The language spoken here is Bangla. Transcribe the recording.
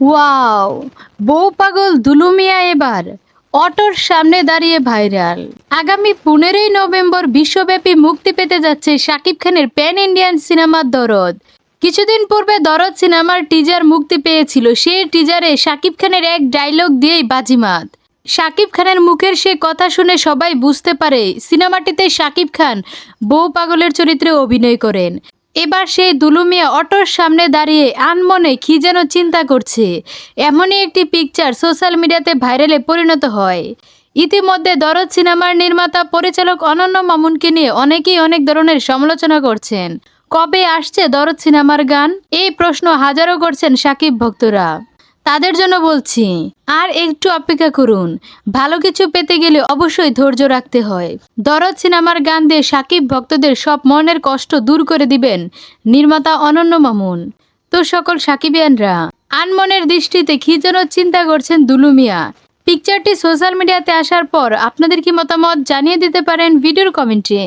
ওয়াও, বউ পাগল দুলুমিয়া এবার। অটোর সামনে দাঁড়িয়ে ভাইরাল। আগামী পনেরোই নভেম্বর বিশ্বব্যাপী মুক্তি পেতে যাচ্ছে শাকিব খানের প্যান ইন্ডিয়ান সিনেমার দরদ। কিছুদিন পূর্বে দরদ সিনেমার টিজার মুক্তি পেয়েছিল, সেই টিজারে শাকিব খানের এক ডায়লগ দিয়েই বাজিমাত। শাকিব খানের মুখের সে কথা শুনে সবাই বুঝতে পারে, সিনেমাটিতে শাকিব খান বউ পাগলের চরিত্রে অভিনয় করেন। এবার সেই দুলুমিয়া অটোর সামনে দাঁড়িয়ে আনমনে কি যেন চিন্তা করছে। এমনই একটি পিকচার সোশ্যাল মিডিয়াতে ভাইরালে পরিণত হয়। ইতিমধ্যে দরদ সিনেমার নির্মাতা, পরিচালক অনন্য মামুনকে নিয়ে অনেকেই অনেক ধরনের সমালোচনা করছেন। কবে আসছে দরদ সিনেমার গান? এই প্রশ্ন হাজারো করছেন সাকিব ভক্তরা। তাদের জন্য বলছি। আর একটু অপেক্ষা করুন। ভালো কিছু পেতে গেলে অবশ্যই ধৈর্য রাখতে হয়। দরদ সিনেমার গান দিয়ে সাকিব ভক্তদের সব মনের কষ্ট দূর করে দিবেন নির্মাতা অনন্য মামুন। তো সকল সাকিবিয়ানরা, আনমনের দৃষ্টিতে কি যেন চিন্তা করছেন দুলুমিয়া পিকচারটি সোশ্যাল মিডিয়াতে আসার পর আপনাদের কি মতামত জানিয়ে দিতে পারেন ভিডিওর কমেন্টে।